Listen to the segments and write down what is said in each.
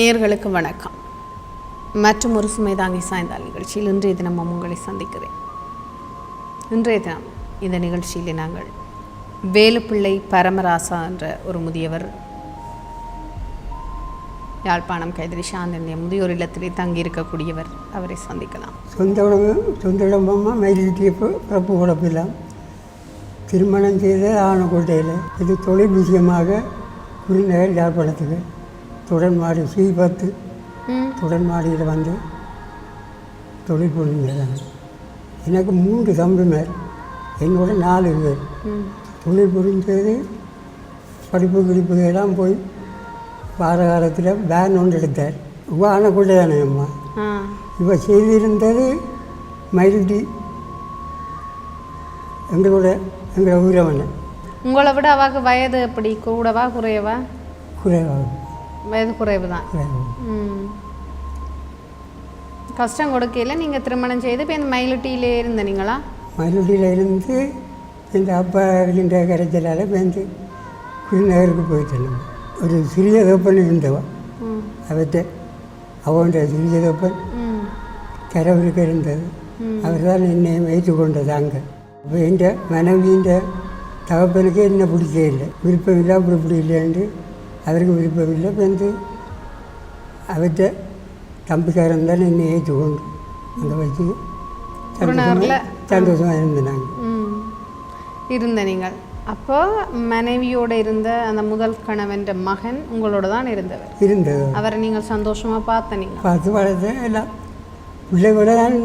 நேர்களுக்கு வணக்கம். மற்றும் ஒரு சுமைதாங்கி சாய்ந்தால் நிகழ்ச்சியில் இன்றைய தினமும் உங்களை சந்திக்கிறேன். இன்றைய தினம் இந்த நிகழ்ச்சியில் நாங்கள் வேலுப்பிள்ளை பரமராசா என்ற ஒரு முதியவர் யாழ்ப்பாணம் கைதிரி சாந்தனிய முதியோர் இல்லத்திலே தங்கியிருக்கக்கூடியவர் அவரை சந்திக்கலாம். சொந்த உடம்பு சொந்த உடம்பமாக மயிலிட்டிய பிறப்பு உடப்பில்லாம் திருமணம் செய்த ஆனக்கோட்டையில் இது தொழில் விஷயமாக குருநகர் யாழ்ப்பாணத்துக்கு. தொடர்மாடி சி பத்து. ம். தொடர்மாடியில் வந்து தொழில் புரிஞ்சாங்க எனக்கு மூன்று தம்பிமார். என்னோட நாலு பேர். தொழில் புரிஞ்சது படிப்பு கிடிப்பு எல்லாம் போய் வார காலத்தில் பேன் ஒன்று எடுத்தார். இவ ஆனக்கோட்டை தானே அம்மா இவ செய்திருந்தது மயில்டி எங்களோட எங்களோட உயிரவனை உங்களை விட அவாக்கு வயது எப்படி? கூடவா குறையவா? குறைவாகும் வயது குறைவு தான். கஷ்டம் கொடுக்கையில் நீங்கள் திருமணம் செய்து இப்போ இந்த மயிலுட்டியிலே இருந்த நீங்களா? மயிலுடியில் இருந்து இந்த அப்பா இருக்கின்ற கரைச்சலால் பேருந்து குருநகருக்கு போயிட்டேன் நம்ம. ஒரு சிறிய தோப்பன் இருந்தவன் ம். அவற்றை அவன் சிறிய தோப்பன் கரவருக்கு இருந்தது. அவர் தான் என்னை ஏற்றுக்கொண்டது அங்கே. அப்போ என் மனைவியின் தகப்பனுக்கு என்ன பிடிக்கவே இல்லை. விருப்பம் இல்லை அப்படி பிடிக்கலன்ட்டு அவருக்கு விருப்பம் இல்லை வந்து அவற்றை தம்பிக்காரன் தான் என்னை ஏற்றுக்கொண்டு அங்கே வச்சு? சந்தோஷமாக ம் இருந்த நீங்கள் அப்போ மனைவியோடு இருந்த அந்த முதல் கணவன் மகன் உங்களோட தான் இருந்தவர் இருந்தது அவரை நீங்கள் சந்தோஷமாக பார்த்த நீங்கள் பார்த்து வளர்த்தேன் எல்லாம் பிள்ளை கூட தான்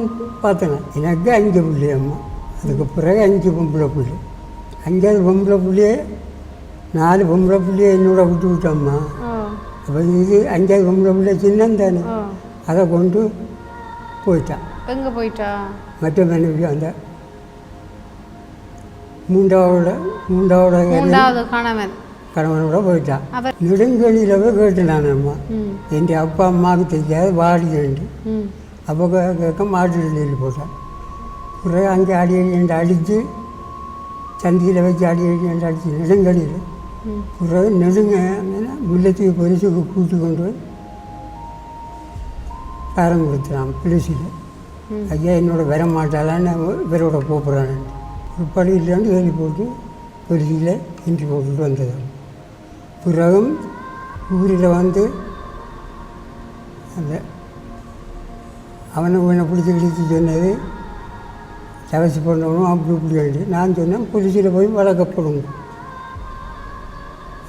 பார்த்தேன் எனக்கு அஞ்சு பிள்ளை அம்மா அதுக்கு பிறகு அஞ்சு பொம்பளை பிள்ளை அஞ்சாவது பொம்பளை பிள்ளையே நாலு பொம்பளை பிள்ளைய என்னோட விட்டு விட்டோம்மா அப்போ இது அஞ்சாவது பொம்பளை பிள்ளை சின்னம் தானே அதை கொண்டு போயிட்டான் எங்கே போயிட்டா மற்ற மனைவி அந்த மூன்றாவோட மூன்றாவோட கணவன் கணவனோட போயிட்டான் நெடுங்கலியில் போய் கேட்டேன் நான் அம்மா என் அப்பா அம்மாவுக்கு தெரியாது வாடி வேண்டி ம் அப்போ கேட்க மாட்டு எழுதி போட்டேன் பிறகு அங்கே அடி அடி அடித்து சந்தியில் வச்சு அடி அடி நெடுங்கடியில் ம் பிறகு நெடுங்க முல்லத்துக்கு பொரிசுக்கு கூட்டி கொண்டு போய் காரம் கொடுத்துறான் ம். ஐயா என்னோட வர மாட்டாளான்னு இவரோட கூப்பிட்றான். ஒரு படி இல்லைன்னு ஏறி போட்டு பொரிசியில் இஞ்சி போட்டுட்டு வந்தது. பிறகும் ஊரில் வந்து அந்த அவனை உன்னை பிடிச்சி பிடிச்சி சொன்னது தவசி பண்ணணும் அப்படி இப்படி வேண்டி நான் சொன்னேன் புலிசியில் போய் வளர்க்கப்படும்.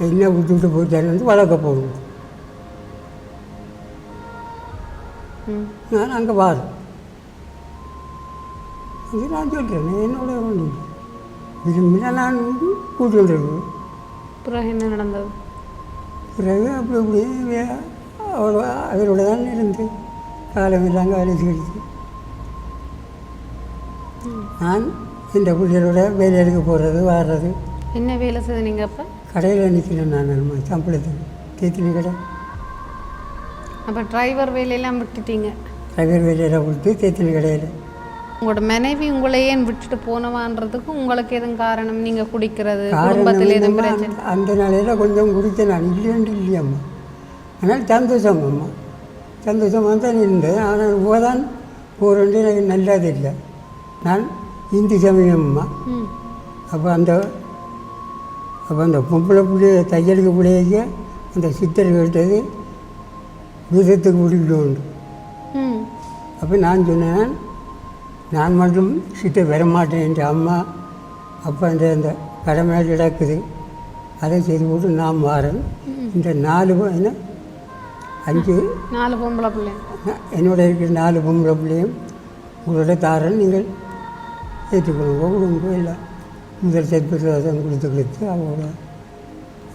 என்ன விட்டு விட்டு போயிட்டாரு வந்து வளர்க்கப்படும் ம். நான் அங்கே வாரேன் அது நான் சொல்கிறேன் என்னோட ஒன்று விரும்பினா நான் வந்து கூட்டி வந்துடுவேன் பிறகு என்ன நடந்தது? பிறகு அப்படி இப்படி அவரோட அவரோட தான் இருந்து. காலமெல்லாம் வேலை செய்து நான் இந்த பிள்ளைகளோட வேலைகளுக்கு போகிறது வர்றது. என்ன வேலை செய்த நீங்கள் அப்போ? கடையில் நிற்கிறேன் நான் நம்ம சம்பளத்துக்கு தேத்தினி கடை? அப்போ டிரைவர் வேலையெல்லாம் விட்டுட்டீங்க. ரவியர் வேலையில் கொடுத்து தேத்தினி கடையில். உங்களோட மனைவி உங்களை ஏன் விட்டுட்டு போனவான்றதுக்கு உங்களுக்கு எதுவும் காரணம்? நீங்கள் குடிக்கிறது குடும்பத்தில் எதுவும் பிரச்சனை? அந்த நாளையில் கொஞ்சம் குடித்தேன். நான் இல்லைன்னு இல்லையம்மா. ஆனால் சந்தோஷம் அம்மா சந்தோஷமாக தான் இருந்தேன். ஆனால் போதான் போகிறேன் எனக்கு நல்லது இல்லை. நான் இந்து சமயம்மா. அப்போ அந்த அப்போ அந்த பொம்பளை பிள்ளைய தையலுக்கு பிள்ளைய அந்த சித்தர் கேட்டது விதத்துக்கு பிடிக்கணும் ம். அப்போ நான் சொன்னேன் நான் மட்டும் சிட்டை வரமாட்டேன் என்ற அம்மா அப்போ அந்த அந்த கடமை கிடக்குது. அதை செய்து போட்டு நான் மாறேன். இந்த நாலு என்ன? அஞ்சு. நாலு பொம்பளை பிள்ளை. என்னோட இருக்கிற நாலு பொம்பளை பிள்ளையும் உங்களோட தாரன் நீங்கள் ஏற்றுக்கொள்ளுங்க கொடுங்க இல்லை முதல் சத்பிரசாதம் கொடுத்து கொடுத்து அவங்கள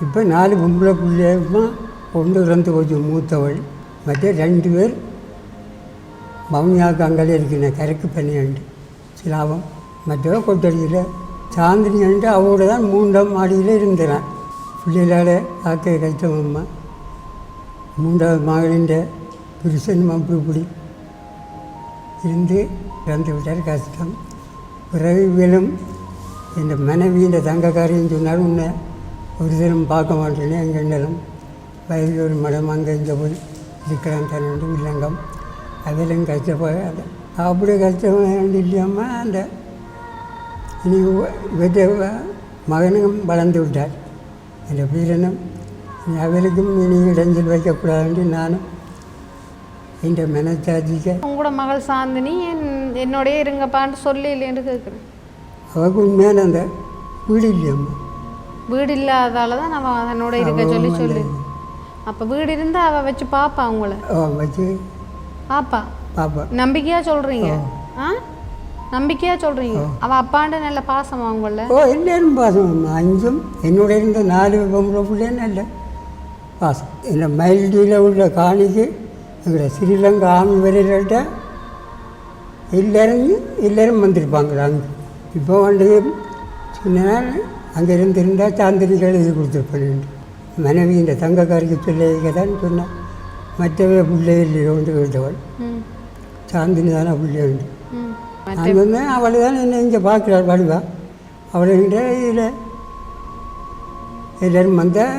இப்போ நாலு பொம்பளை பிள்ளையுமா ஒன்று இறந்து போச்சு மூத்தவள். மற்ற ரெண்டு பேர் மவுனியாவுக்கு அங்கே இருக்கிறேன் கரைக்கு பண்ணியாண்டு சிலாபம். மற்றவ கொட்டடியில் சாந்தினியாண்டு அவரோட தான் மூன்றாம் மாடியில் இருந்தேன். பிள்ளைகளால் பார்க்க கஷ்டமம்மா மூன்றாவது மகளின் புருஷன் அப்படி இப்படி இருந்து இறந்து விட்டார் கஷ்டம். பிறகு இந்த என் இந்த தங்கக்காரின்னு சொன்னாலும் உன்னை ஒரு தினம் பார்க்க மாட்டேனே எங்கள் நிலம் வயதில் ஒரு மடம் அங்கே இங்கே போய் இருக்கிறான் தன்னுண்டு இல்லங்கம் அதிலும் கஷ்டப்பட அப்படி கஷ்டம் இல்லையம்மா அந்த இனி இவற்றை மகனும் வளர்ந்து விட்டார். என் வீரனும் இனி அவருக்கும் இனி இடைஞ்சல் வைக்கக்கூடாதுன்னு நானும் இந்த மனச்சாட்சிக்க உங்களோட மகள் சாந்தினி என் என்னோடய இருங்கப்பான்னு சொல்லி இல்லைன்னு கேட்குறேன் அவருக்கு உண்மையான அந்த வீடு இல்லையம்மா? வீடு இல்லாதால தான் நம்ம அதனோட இருக்க சொல்லி சொல்லு. அப்போ வீடு இருந்தால் அவள் வச்சு பாப்பா உங்களை. அவன் வச்சு பாப்பா. பாப்பா. நம்பிக்கையா சொல்றீங்க. ஆ. நம்பிக்கையா சொல்றீங்க. அவ அப்பாண்ட நல்ல பாசமா உங்கள? ஓ எல்லாரும் பாசம் அஞ்சும் என்னோட இருந்த நாலு பொம்பளை பிள்ளைன்னு இல்லை பாசம். இந்த மயில்டியில் உள்ள காணிக்கு எங்களை ஸ்ரீலங்கா ஆமி வரையில்ட்ட எல்லாரும் எல்லாரும் வந்திருப்பாங்க அங்கே. இப்போ வந்து சொன்னால் அங்கே இருந்திருந்தா சாந்திரிகள் இது கொடுத்துருப்பேன் மனைவி இந்த தங்கக்காரிக்கு பிள்ளைக தான் சொன்னான் மற்றவே பிள்ளைகள் கொண்டு கேட்டவள். சாந்தினி தானே பிள்ளை உண்டு. ம். நான் சொன்னேன் அவளை தான் என்ன இங்கே பார்க்குறாள் வருவா அவளைகிட்ட இதில் எல்லாரும் வந்தால்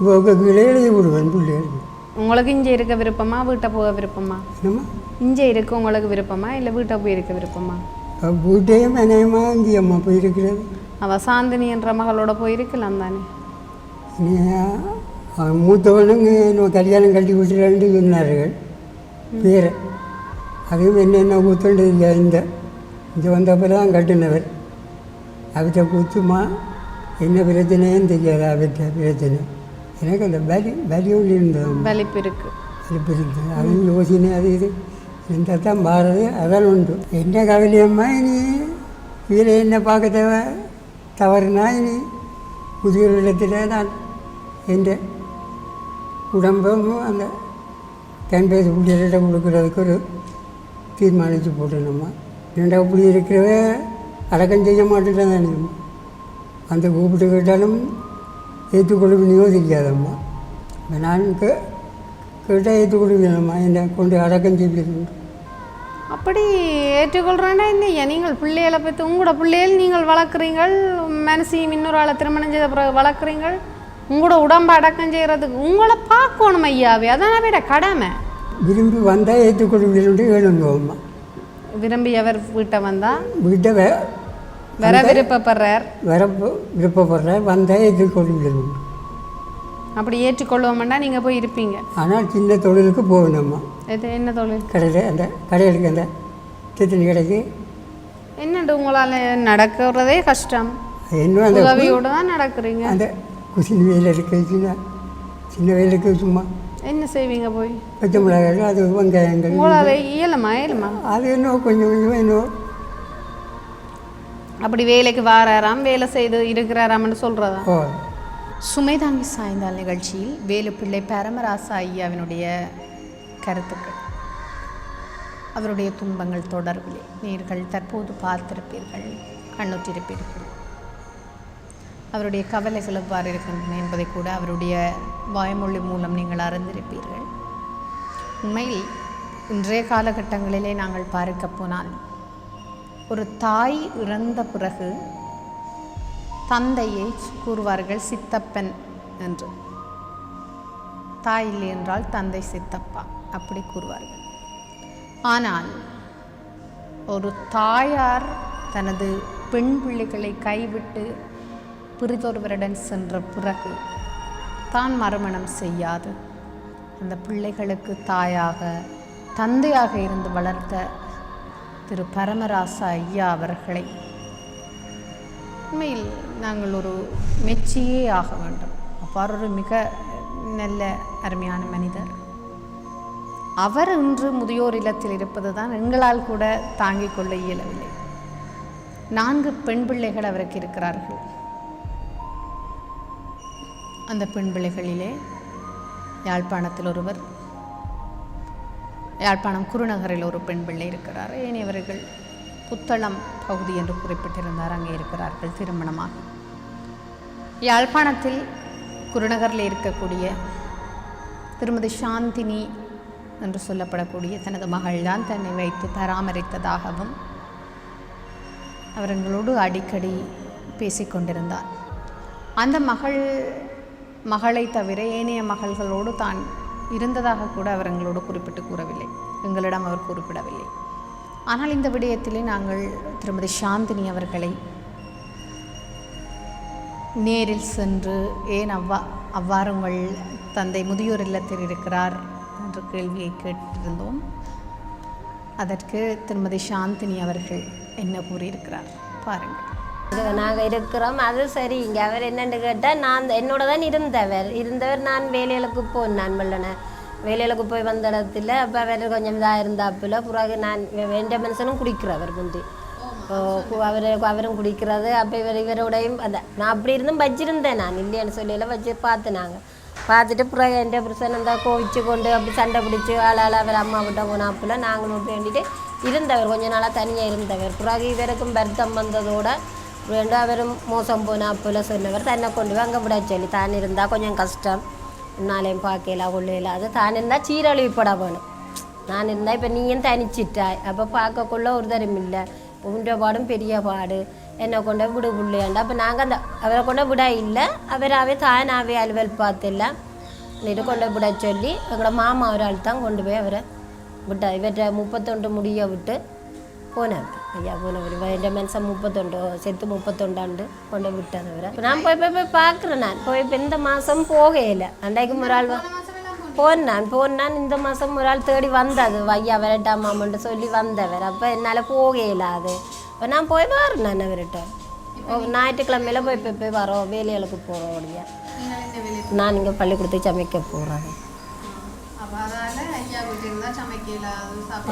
இவங்க கீழே எழுதி விடுவேன் பிள்ளைகளுக்கு உங்களுக்கு இங்கே இருக்க விருப்பமா வீட்டை போக விருப்பமா? என்னம்மா? இங்கே இருக்க உங்களுக்கு விருப்பமா இல்லை வீட்டை போய் இருக்க விருப்பமா? அவ வீட்டையும் மனையமா இங்கேயம்மா போயிருக்கிறது. அவ சாந்தினி என்ற மகளோட போயிருக்கலாம் தானே? மூத்தவனுங்க இன்னும் கல்யாணம் கட்டி விட்டுறான்னு சொன்னார்கள். பேரை அதுவும் என்னென்ன கூத்துண்டு இல்லை இந்த இங்கே வந்தப்போ தான் கட்டினவர். அவற்றை கூத்துமா என்ன பிரச்சனையும் தெரியாது அவற்றை பிரச்சனை. எனக்கு அந்த வலி வலியோடு இருந்தது. வலிப்பு இருக்கு. அது பிரித்து அதுவும் யோசனை அது இது. இந்த தான் பாரது அதான் உண்டு. என்ன கவலையம்மா இனி வீர என்ன பார்க்க தேவை தவறுனா இனி முதியோரிடத்தில் நான் எந்த உடம்பும் அந்த கேன்பேஸ் பிள்ளைகிட்ட கொடுக்கறதுக்கு ஒரு தீர்மானித்து போட்டேனம்மா ரெண்டா அப்படி இருக்கிறவ? அடக்கம் செய்ய மாட்டேன் தானே அந்த கூப்பிட்டு கேட்டாலும் ஏற்றுக்கொள்ளும் யோசிக்காதம்மா நான் கே கேட்டால் ஏற்றுக்கொள்ளுவேனம்மா என்னை கொண்டு அடக்கம் செய்யணும் அப்படி ஏற்றுக்கொள்றேன்னா இல்லையா? நீங்கள் பிள்ளைகளை பற்றி உங்களோட பிள்ளைகள் நீங்கள் வளர்க்குறீங்கள் மனசையும் இன்னொரு ஆளை திருமணம் செய்த பிறகு வளர்க்குறீங்கள் உங்களோட உடம்பை அடக்கம் செய்கிறதுக்கு உங்களை பார்க்கணும் ஐயாவே அதான் விட கடமை? விரும்பி வந்தால் ஏற்றுக்கொள்ளுவேன் வேணுங்கம்மா விரும்பியவர் வீட்டை வந்தா? வீட்டை வர விருப்பப்படுறார். வர விருப்பப்படுற வந்தால் ஏற்றுக்கொள்ளுவேன் அப்படி ஏற்றுக்கொள்வோம்னா நீங்கள் போய் இருப்பீங்க. ஆனால் சின்ன தொழிலுக்கு போகணும்மா. இது என்ன தொழில்? கடையில் அந்த கடைகளுக்கு அந்த தித்தனி கடைக்கு. என்னண்டு உங்களால் நடக்கிறதே கஷ்டம். இன்னும் அந்த உதவியோடு தான் நடக்கிறீங்க. அந்த குசினி வெயில் இருக்கு சின்ன சின்ன வெயிலுக்கு சும்மா என்ன செய்வீங்க போய்? பச்சை மிளகாய் அது வெங்காயங்கள் உங்களால் இயலுமா இயலுமா? அது இன்னும் கொஞ்சம் கொஞ்சம் இன்னும் அப்படி வேலைக்கு வாராராம் வேலை செய்து இருக்கிறாராம்னு சொல்கிறதா ஓ சுமைதாங்கி சாய்ந்தால் நிகழ்ச்சியில் வேலுப்பிள்ளை பரமராசா ஐயாவினுடைய கருத்துக்கள். அவருடைய துன்பங்கள் தொடர்பிலே நீங்கள் தற்போது பார்த்திருப்பீர்கள் கண்ணுற்றிருப்பீர்கள். அவருடைய கவலைகள் எவ்வாறு இருக்கின்றன என்பதை கூட அவருடைய வாய்மொழி மூலம் நீங்கள் அறிந்திருப்பீர்கள். உண்மையில் இன்றைய காலகட்டங்களிலே நாங்கள் பார்க்க போனால் ஒரு தாய் இறந்த பிறகு தந்தையை கூறுவார்கள் சித்தப்பன் என்று. தாய் இல்லை என்றால் தந்தை சித்தப்பா அப்படி கூறுவார்கள். ஆனால் ஒரு தாயார் தனது பெண் பிள்ளைகளை கைவிட்டு பிரிதொருவருடன் சென்ற பிறகு தான் மறுமணம் செய்யாது. அந்த பிள்ளைகளுக்கு தாயாக தந்தையாக இருந்து வளர்த்த திரு பரமராசா ஐயா அவர்களை உண்மையில் நாங்கள் ஒரு மெச்சியே ஆக வேண்டும். அவ்வாறு ஒரு மிக நல்ல அருமையான மனிதர். அவர் இன்று முதியோர் இல்லத்தில் இருப்பது தான் எங்களால் கூட தாங்கிக் கொள்ள இயலவில்லை. நான்கு பெண் பிள்ளைகள் அவருக்கு இருக்கிறார்கள். அந்த பெண் பிள்ளைகளிலே யாழ்ப்பாணத்தில் ஒருவர் யாழ்ப்பாணம் குருநகரில் ஒரு பெண் பிள்ளை இருக்கிறார். ஏனையவர்கள் புத்தளம் பகுதி என்று குறிப்பிட்டிருந்தார். அங்கே இருக்கிறார்கள் திருமணமாக. யாழ்ப்பாணத்தில் குருநகரில் இருக்கக்கூடிய திருமதி சாந்தினி என்று சொல்லப்படக்கூடிய தனது மகள்தான் தன்னை வைத்து பராமரித்ததாகவும் அவர்களோடு அடிக்கடி பேசிக்கொண்டிருந்தார். அந்த மகள் மகளை தவிர ஏனைய மகள்களோடு தான் இருந்ததாக கூட அவர் எங்களோடு குறிப்பிட்டு கூறவில்லை. எங்களிடம் அவர் குறிப்பிடவில்லை. ஆனால் இந்த விடயத்திலே நாங்கள் திருமதி சாந்தினி அவர்களை நேரில் சென்று ஏன் அவ்வா அவ்வாறு உங்கள் தந்தை முதியோர் இல்லத்தில் இருக்கிறார்? என்ற கேள்வியை கேட்டிருந்தோம். அதற்கு திருமதி சாந்தினி அவர்கள் என்ன கூறியிருக்கிறார்? பாருங்கள். நாங்கள் இருக்கிறோம். அது சரி. இங்கே அவர் என்னென்னு கேட்டால் நான் என்னோட தான் இருந்தவர். இருந்தவர் நான் வேலைகளுக்கு போனேன் வெள்ளனை. வேலைகளுக்கு போய் வந்த இடத்துல அப்போ அவர் கொஞ்சம் இதாக இருந்தாப்புல பிறகு நான் வேண்டிய மனுஷனும் குடிக்கிறவர் முந்தி அவர் அவரும் குடிக்கிறது அப்போ இவர் இவரோடையும் அந்த நான் அப்படி இருந்தும் வச்சிருந்தேன் நான் இல்லையான்னு சொல்லியெல்லாம் வச்சு பார்த்து நாங்கள் பார்த்துட்டு பிறகு எந்த புருஷன் அந்த கோவிச்சு கொண்டு அப்படி சண்டை பிடிச்சி ஆளால் அவர் அம்மா விட்ட போனாப்புல நாங்களும் வேண்டிட்டு இருந்தவர் கொஞ்ச நாளாக தனியாக இருந்தவர் பிறகு இவருக்கும் வருத்தம் வந்ததோடு வேண்டு அவரும் மோசம் போனாப்புல சொன்னவர் தன்னை கொண்டு போய் அங்கே விட சொல்லி தான் இருந்தால் கொஞ்சம் கஷ்டம் உன்னாலையும் பார்க்கல கொள்ளையில அது தான் இருந்தால் சீரழிவுப்பட வேணும் நான் இருந்தால் இப்போ நீயும் தனிச்சிட்டாய் அப்போ பார்க்கக்குள்ள ஒரு தரம் இல்லை உண்ட பாடும் பெரிய பாடு என்னை கொண்ட விடு பிள்ளையாண்டா அப்போ நாங்கள் அந்த அவரை கொண்ட விட இல்லை அவராகவே தானாகவே அலுவல் பார்த்தில்ல இது கொண்டு விட சொல்லி எங்களோட மாமா ஒரு ஆள் தான் கொண்டு போய் அவரை விட்டா இவற்றை முப்பத்தொன்று முடிய விட்டு போனேன் ஐயா போனவர் என் மனுஷன் முப்பத்தொண்டு செத்து முப்பத்தொண்டாண்டு கொண்டு இப்ப நான் போய் போய் போய் பார்க்குறேன் நான் போய் இப்போ இந்த மாதம் போகையில அன்றைக்கு ஒரு ஆள் போனான் போனான் இந்த மாதம் ஒரு ஆள் தேடி வந்தது ஐயா வரட்டாமாமன்ட்டு சொல்லி வந்தவர் அப்போ என்னால் போகையில அது இப்போ நான் போய் வரேன் நான் அவர்கிட்ட ஞாயிற்றுக்கிழமையில போய் போய் போய் வரோம் வேலைகளுக்கு போகிறோம் அப்படியா நான் இங்கே பள்ளிக்கூடத்துக்கு சமைக்க போகிறேன்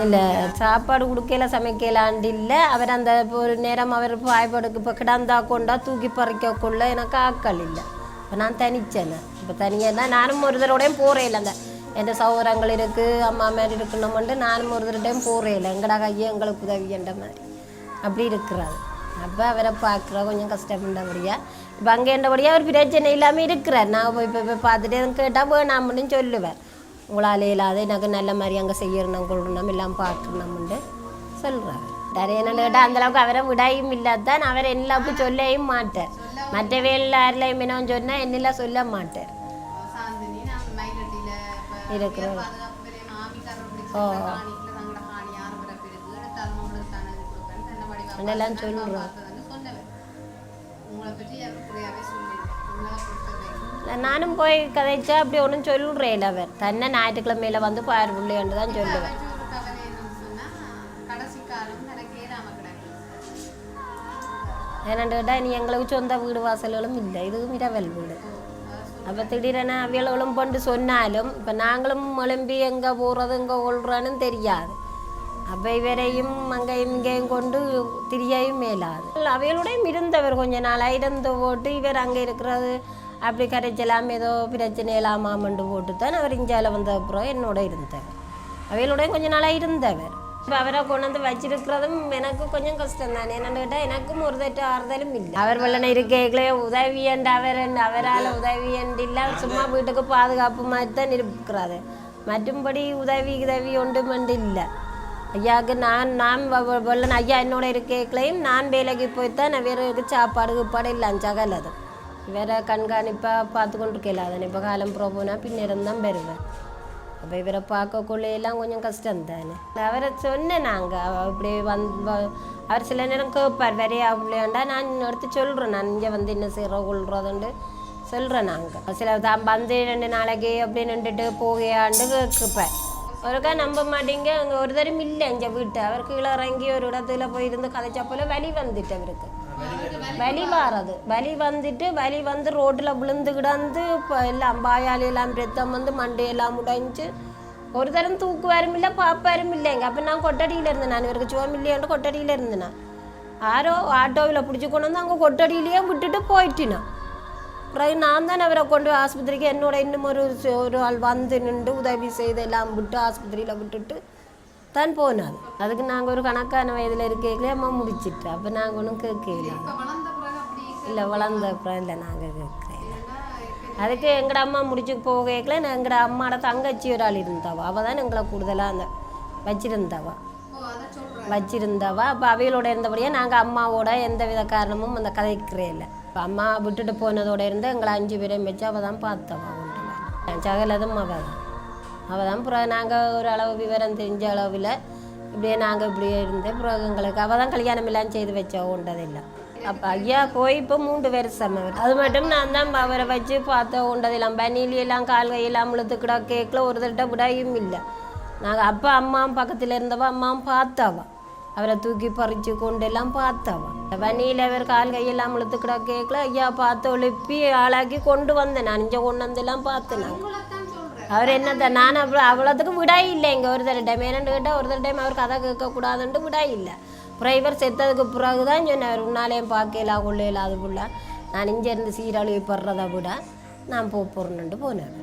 இல்லை சாப்பாடு கொடுக்கல சமைக்கலான்ட்டு இல்லை. அவர் அந்த இப்போ ஒரு நேரம் அவர் பாய்பாடுக்கு இப்போ கிடந்தா கொண்டா தூக்கி பறிக்கக்குள்ள எனக்கு ஆக்கள் இல்லை. இப்போ நான் தனிச்சேன். இப்போ தனியாக தான் நானும் ஒரு தடவையும் போகிறே இல்லை அந்த அம்மா மாதிரி இருக்கணுமெண்டு நானும் ஒரு தடவையும் போகிறே இல்லை எங்கடா கையை எங்களுக்கு உதவின்ற மாதிரி. அப்படி இருக்கிறாரு. அப்போ அவரை பார்க்குற கொஞ்சம் கஷ்டப்பட்டபடியா. இப்போ அங்கேண்டபடியாக அவர் பிரச்சனை இல்லாமல் இருக்கிறார். நான் போய் போய் போய் பார்த்துட்டு கேட்டால் வேணாம்னு சொல்லுவேன். உங்களால் இல்லாத எனக்கு நல்ல மாதிரி அங்கே செய்யணும் கொள்ளணும் எல்லாம் பார்க்கணும்னு சொல்கிறார் வேறு என்னன்னு கேட்டால் அந்தளவுக்கு அவரை விடாயும் இல்லாதான் அவர் எல்லாருக்கும் சொல்லவும் மாட்டார் மற்ற வேலையில் யாரிலையும் என்ன சொன்னால் என்னெல்லாம் சொல்ல மாட்டார் இருக்கிறோம் ஓ அதெல்லாம் சொல்கிறோம் நானும் போய் கதைச்சா அப்படி ஒன்றும் சொல்லுறேன் அவர் தன்னை ஞாயிற்றுக்கிழமையில வந்து பாரு பிள்ளைன்னு தான் சொல்லுவேன். ஏன்னாண்டு கேட்டால் இனி எங்களுக்கு சொந்த வீடு வாசல்களும் இல்லை. இதுவும் இரவல் வீடு. அப்போ திடீரென அவியல்களும் கொண்டு சொன்னாலும் இப்போ நாங்களும் எழும்பி எங்கே போகிறது எங்கே கொள்றோன்னு தெரியாது. அப்போ இவரையும் அங்கேயும் இங்கேயும் கொண்டு திரியவும் மேலாது. அவைகளுடையும் இருந்தவர் கொஞ்ச நாளாக இருந்து போட்டு இவர் அங்கே இருக்கிறது அப்படி கரைச்சலாம் ஏதோ பிரச்சனை இல்லாமாமண்டு போட்டு தான் அவர் இந்தியாவில் வந்த அப்புறம் என்னோட இருந்தவர். அவைகளுடையும் கொஞ்ச நாளாக இருந்தவர். இப்போ அவரை கொண்டு வந்து வச்சிருக்கிறதும் எனக்கு கொஞ்சம் கஷ்டம் தானே என்னன்னு கேட்டால் எனக்கும் ஒரு தட்டு ஆறுதலும் இல்லை. அவர் வெள்ளனை இருக்கைகளே உதவி என்று அவர் என்று அவரால் உதவி என்று இல்லை சும்மா வீட்டுக்கு பாதுகாப்பு மாதிரி தான் இருக்கிறாரு. மற்றும்படி உதவி உதவி ஒன்றுமெண்டு இல்லை ஐயாவுக்கு நான் நான் வெள்ளன் ஐயா என்னோட இருக்கைகளையும் நான் வேலைக்கு போய்த்தான் வேறு சாப்பாடு கீப்பாடு இல்லை சகலதும். வேற கண்காணிப்பாக பார்த்து கொண்டு இருக்கல அதனை இப்போ காலம் ப்ரோ போனால் பின்னிடம் தான் பெறுவேன் அப்போ இவரை பார்க்கக்குள்ள எல்லாம் கொஞ்சம் கஷ்டம் தானே அவரை சொன்னேன் நாங்கள் இப்படி வந் வ- அவர் சில நேரம் கேட்பார் வரையா அப்படியாண்டா நான் எடுத்து சொல்கிறேன் நான் இங்கே வந்து என்ன செய்கிறோம் கொள்றதுண்டு சொல்கிறேன் நாங்கள் சில தான் வந்து ரெண்டு நாளைக்கு அப்படி நின்றுட்டு போகையாண்டு கேட்பேன் ஒருக்கா நம்ப மாட்டீங்க அங்கே ஒரு தரம் இல்லை எங்க வீட்டு அவர் கீழே இறங்கி ஒரு இடத்துல போய் இருந்து கதைச்சா போல வலி வந்துட்டு அவருக்கு வலி வாரது வலி வந்துட்டு வலி வந்து ரோட்டில் விழுந்து கிடந்து இப்போ எல்லாம் பாயாலி எல்லாம் ரத்தம் வந்து மண்டையெல்லாம் உடைஞ்சு ஒரு தரம் தூக்குவாரும் இல்லை பாப்பாரும் இல்லைங்க அப்போ நான் கொட்டடியில் இருந்தேன். நான் இவருக்கு சுவம் இல்லையாண்டு கொட்டடியில் இருந்தேன் யாரோ ஆட்டோவில் பிடிச்சி கொண்டு வந்து அங்கே கொட்டடியிலேயே விட்டுட்டு போயிட்டினான் பிறகு நான் தான் அவரை கொண்டு ஆஸ்பத்திரிக்கு என்னோட இன்னும் ஒரு ஒரு ஆள் வந்து நின்று உதவி செய்து எல்லாம் விட்டு ஆஸ்பத்திரியில் விட்டுட்டு தான் போனார் அதுக்கு நாங்கள் ஒரு கணக்கான வயதில் இருக்கையிலே அம்மா முடிச்சிட்டு அப்போ நாங்கள் ஒன்றும் கேட்கல. இல்லை வளர்ந்த அப்புறம் இல்லை நாங்கள் கேட்கல. அதுக்கு எங்கட அம்மா முடிச்சு நான் எங்கட அம்மாவோட தங்கச்சி ஒரு ஆள் இருந்தாவா. அவள் தான் எங்களை கூடுதலாக அந்த வச்சிருந்தாவா. வச்சிருந்தவா. அப்போ அவைகளோட இருந்தபடியே நாங்கள் அம்மாவோட எந்த வித காரணமும் அந்த கதைக்கிறே இல்லை. இப்போ அம்மா விட்டுட்டு போனதோட இருந்து எங்களை அஞ்சு பேரையும் வச்சு அவள் தான் பார்த்தவா ஒன்று சகலதும் அவள் தான் அவள் தான் பிறகு நாங்கள் ஒரு அளவு விவரம் தெரிஞ்ச அளவில் இப்படியே நாங்கள் இப்படியே இருந்தேன் பிறகு எங்களுக்கு அவள் தான் கல்யாணம் எல்லாம் செய்து வச்சா உண்டதில்லை. அப்போ ஐயா போய் இப்போ மூன்று வருஷம் அவர் அது மட்டும் நான் தான் அவரை வச்சு பார்த்த உண்டதில்லாம் பனியிலாம் கால் கையெல்லாம் இழுத்துக்கிடா கேட்கல ஒரு தட்ட விடாயும் இல்லை. நாங்கள் அப்பா அம்மாவும் பக்கத்தில் இருந்தவ அம்மாவும் பார்த்தாவா. அவரை தூக்கி பறித்து கொண்டு எல்லாம் பார்த்தாவா வண்டியில் அவர் கால் கையெல்லாம் இழுத்துக்கிடா கேட்கல ஐயா பார்த்து ஒழுப்பி ஆளாக்கி கொண்டு வந்தேன். நான் இங்கே கொண்டு வந்தெல்லாம் பார்த்தேன் நாங்கள் அவர் என்னத்த நான் அவ்வளோ அவ்வளோத்துக்கு விடாய் இல்லை இங்கே ஒரு தடவை டைம் என்னன்னு கேட்டால் ஒரு தடவை டைம் அவர் கதை கேட்கக்கூடாதுன்ட்டு விடாய் இல்லை அப்புறம் இவர் செத்ததுக்கு பிறகு தான் சொன்னார் உன்னாலேயும் பார்க்கல கொள்ளையில அது புள்ள நான் இங்கேருந்து சீரழிவு படுறதை விட நான் போ போகிறேன்ட்டு போனார்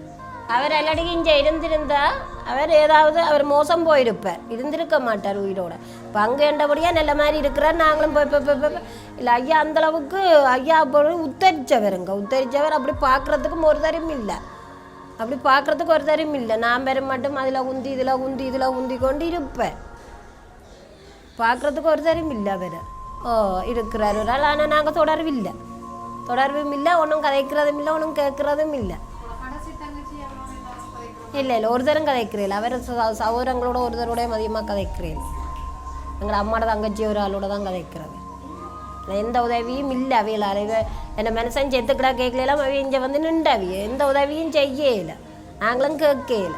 அவர் எல்லாடிக்கும் இங்கே இருந்திருந்தா அவர் ஏதாவது அவர் மோசம் போயிருப்பார் இருந்திருக்க மாட்டார் உயிரோட இப்போ அங்கே என்றபடியாக நல்ல மாதிரி இருக்கிறார் நாங்களும் போய் போய் போய் இல்லை ஐயா அந்த அளவுக்கு ஐயா அப்போ உத்தரிச்சவருங்க உத்தரிச்சவர் அப்படி பார்க்குறதுக்கும் ஒரு தரம் இல்லை அப்படி பார்க்குறதுக்கு ஒரு தரம் இல்லை. நான் பெற மட்டும் அதில் உந்தி இதில் உந்தி இதில் உந்தி கொண்டு இருப்பேன் பார்க்குறதுக்கு ஒரு தரம் இல்லை அவர் ஓ இருக்கிறார் ஒரு ஆள். ஆனால் நாங்கள் தொடர்பில்லை தொடர்பும் இல்லை ஒன்றும் கதைக்கிறதும் இல்லை ஒன்றும் கேட்குறதும் இல்லை. இல்லை இல்லை ஒரு தரம் கதைக்கிறீர்கள் அவர் சகோதரங்களோட ஒரு தரோட அதிகமாக கதைக்கிறீர்கள் எங்கள் அம்மாவோட தங்கச்சி ஒரு ஆளோட தான் கதைக்கிறது. எந்த உதவியும் இல்லை அவைகளால் இவ என்ன மனுஷன் செத்துக்கிடா கேட்கலாம் அவைய இங்கே வந்து நின்றவிய. எந்த உதவியும் செய்யல. நாங்களும் கேட்கல.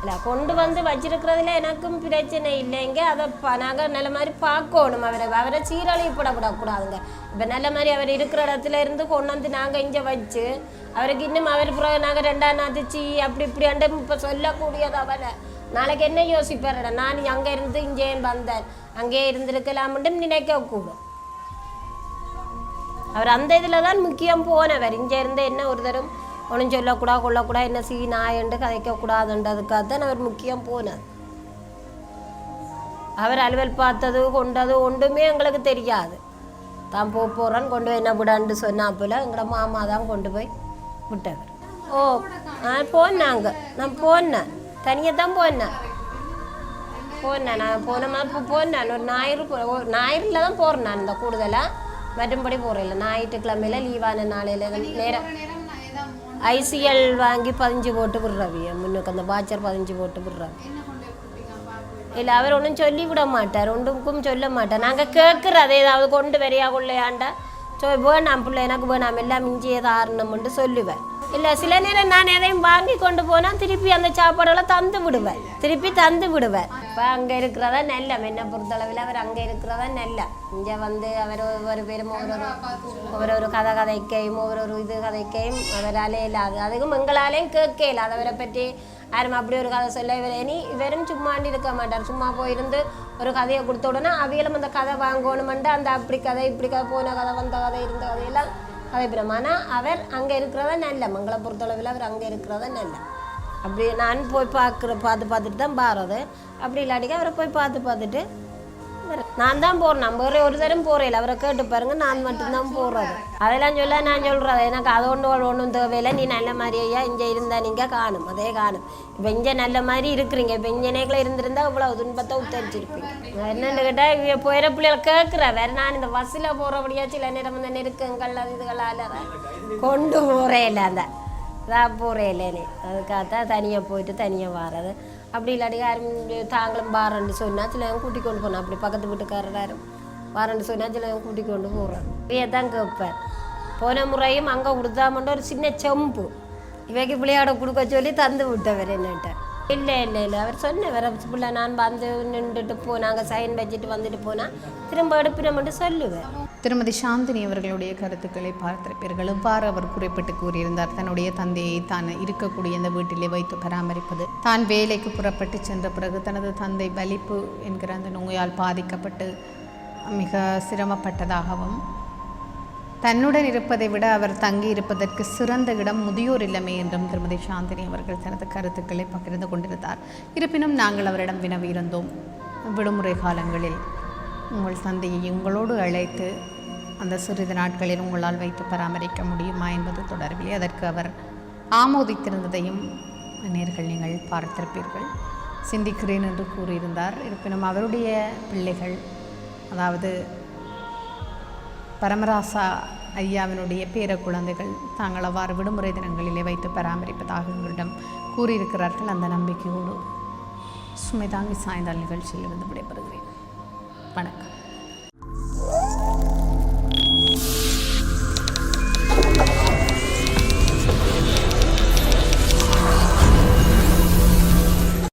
இல்லை கொண்டு வந்து வச்சிருக்கிறதுல எனக்கும் பிரச்சனை இல்லைங்க. அதை நாங்கள் நல்ல மாதிரி பார்க்கணும். அவரை அவரை சீரழிப்படக்கூடாதுங்க இப்போ நல்ல மாதிரி அவர் இருக்கிற இடத்துல இருந்து கொண்டு வந்து நாங்கள் இங்கே வச்சு அவருக்கு இன்னும் அவர் பிறகு நாங்கள் ரெண்டாம் நாத்திச்சு அப்படி இப்படி அண்டு இப்போ சொல்லக்கூடியது அவரை. நாளைக்கு என்ன யோசிப்பாருடா? நான் அங்கே இருந்து இங்கே வந்தேன். அங்கே இருந்திருக்கலாம்னு நினைக்கக்கூடும். அவர் அந்த இதில் தான் முக்கியம் போனவர். இங்கே இருந்து என்ன ஒரு தரம் ஒன்றும் சொல்லக்கூடாது கொள்ளக்கூடா என்ன சீ நாயண்டு கதைக்கக்கூடாதுன்றதுக்காக தான் அவர் முக்கியம் போனார். அவர் அலுவல் பார்த்தது கொண்டது ஒன்றுமே எங்களுக்கு தெரியாது. தான் போக போகிறேன்னு கொண்டு போய் என்ன விடான்னு சொன்னாப்புல எங்களோட மாமா தான் கொண்டு போய் விட்டவர். ஓ நான் போனாங்க. நான் போனேன். தனியாக தான் போனேன். போனேன் நான் போன மாதிரி போனேன். ஒரு ஞாயிறு ஒரு ஞாயிறில் தான் போகிறேன் நான் இந்த கூடுதலாக மற்றும்படி போகிறேன் ஞாயிற்றுக்கிழமையில லீவான நாளையில் நேரம் ஐசிஎல் வாங்கி பதிஞ்சு போட்டு விடுறவிய முன்னுக்கு அந்த வாச்சர் பதிஞ்சு போட்டு விடுறவி. இல்லை அவர் ஒன்றும் சொல்லி விட மாட்டார். ஒன்றுக்கும் சொல்ல மாட்டார். நாங்கள் கேட்குறது ஏதாவது கொண்டு வரையா கொள்ளையாண்டா? சொ வேணாம் பிள்ளை எனக்கு வேணாம். எல்லாம் மிஞ்சி ஏதோ ஆறணும்னு சொல்லுவேன். இல்லை சில நேரம் நான் எதையும் வாங்கி கொண்டு போனால் திருப்பி அந்த சாப்பாடெல்லாம் தந்து விடுவேன். திருப்பி தந்து விடுவேன். இப்போ அங்கே இருக்கிறதா நல்ல. என்னை பொறுத்தளவில் அவர் அங்கே இருக்கிறதா நல்ல. இங்கே வந்து அவர் ஒவ்வொரு பேரும் ஒவ்வொரு ஒவ்வொரு ஒரு கதை கதைக்கையும் ஒவ்வொரு இது கதைக்கையும் அவராலே இல்லாது அதுக்கும் எங்களாலேயும் கேட்க இல்லாது அவரை பற்றி யாரும் அப்படி ஒரு கதை சொல்ல இவர் இனி இவரும் சும்மாண்டி இருக்க மாட்டார். சும்மா போயிருந்து ஒரு கதையை கொடுத்த உடனே அவையிலும் அந்த கதை வாங்கணுமெண்டு அந்த அப்படி கதை இப்படி கதை போன கதை வந்த கதை இருந்த கதையெல்லாம் அதே ஆனால் அவர் அங்கே இருக்கிறதா நல்ல மங்களை பொறுத்தளவில் அவர் அங்கே இருக்கிறதா நல்ல அப்படி நான் போய் பார்க்குற பார்த்து பார்த்துட்டு தான் பாரது அப்படி இல்லாட்டிக்கு அவரை போய் பார்த்து பார்த்துட்டு நான் தான் போறேன். நம்ம வேறு ஒரு தரம் போறேன். அவரை கேட்டு பாருங்க. நான் மட்டும்தான் போறது. அதெல்லாம் சொல்ல நான் சொல்றது. எனக்கு அது ஒன்று ஒன்றும் தேவையில்லை. நீ நல்ல மாதிரியா இங்கே இருந்தா நீங்க காணும். அதே காணும். இப்போ இங்கே நல்ல மாதிரி இருக்கிறீங்க. இப்போ இங்கே நேக்கில் இருந்திருந்தா இவ்வளோ துன்பத்தை உத்தரிச்சிருப்பீங்க. என்னென்னு கேட்டால் இவ போயிற பிள்ளைகள் கேட்குறேன் வேற நான் இந்த பஸ்ஸில் போகிறபடியா சில நேரம் இந்த நெருக்கங்கள் அது இதுகளால் கொண்டு போகிறேன் இல்லை அந்த நான் போகிறேன் இல்லைனே அதுக்காகத்தான் தனியாக போயிட்டு தனியாக வாரது அப்படி இல்லாட்டி யாரும் தாங்களும் வாரன்னு சொன்னால் சில கூட்டி கொண்டு போனோம் அப்படி பக்கத்து வீட்டுக்காரர் யாரும் வாரன்னு சொன்னால் சிலவங்க கூட்டி கொண்டு போகிறேன் இவையை தான் கேட்பேன். போன முறையும் அங்கே கொடுத்தாமன்ற ஒரு சின்ன செம்பு. இவைக்கு பிள்ளையாட கொடுக்க சொல்லி தந்து விட்டவர் என்னட்ட. இல்லை இல்லை இல்லை. அவர் சொன்னவர். பிள்ளை நான் வந்து நின்றுட்டு போனாங்க சைன் வச்சுட்டு வந்துட்டு போனால் திரும்ப எடுப்பினோம்ட்டு சொல்லுவேன். திருமதி சாந்தினி அவர்களுடைய கருத்துக்களை பார்த்திருப்பீர்கள். இவ்வாறு அவர் குறிப்பிட்டு கூறியிருந்தார். தன்னுடைய தந்தையை தான் இருக்கக்கூடிய இந்த வீட்டிலே வைத்து பராமரிப்பது. தான் வேலைக்கு புறப்பட்டு சென்ற பிறகு தனது தந்தை வலிப்பு என்கிற அந்த நோயால் பாதிக்கப்பட்டு மிக சிரமப்பட்டதாகவும் தன்னுடன் இருப்பதை விட அவர் தங்கி இருப்பதற்கு சிறந்த இடம் முதியோர் இல்லமே என்றும் திருமதி சாந்தினி அவர்கள் தனது கருத்துக்களை பகிர்ந்து கொண்டிருந்தார். இருப்பினும் நாங்கள் அவரிடம் வினவியிருந்தோம். விடுமுறை காலங்களில் உங்கள் தந்தையை உங்களோடு அழைத்து அந்த சிறிது நாட்களில் உங்களால் வைத்து பராமரிக்க முடியுமா என்பது தொடர்பிலே அதற்கு அவர் ஆமோதித்திருந்ததையும் நேர்கள் நீங்கள் பார்த்திருப்பீர்கள். சிந்திக்கிறேன் என்று கூறியிருந்தார். இருப்பினும் அவருடைய பிள்ளைகள் அதாவது பரமராசா ஐயாவினுடைய பேர குழந்தைகள் தாங்கள் அவ்வாறு விடுமுறை தினங்களிலே வைத்து பராமரிப்பதாக எங்களிடம் கூறியிருக்கிறார்கள். அந்த நம்பிக்கையோடு சுமைதாங்கி சாய்ந்தால் நிகழ்ச்சியில் இருந்து விடைபெறுகிறது வணக்கம்.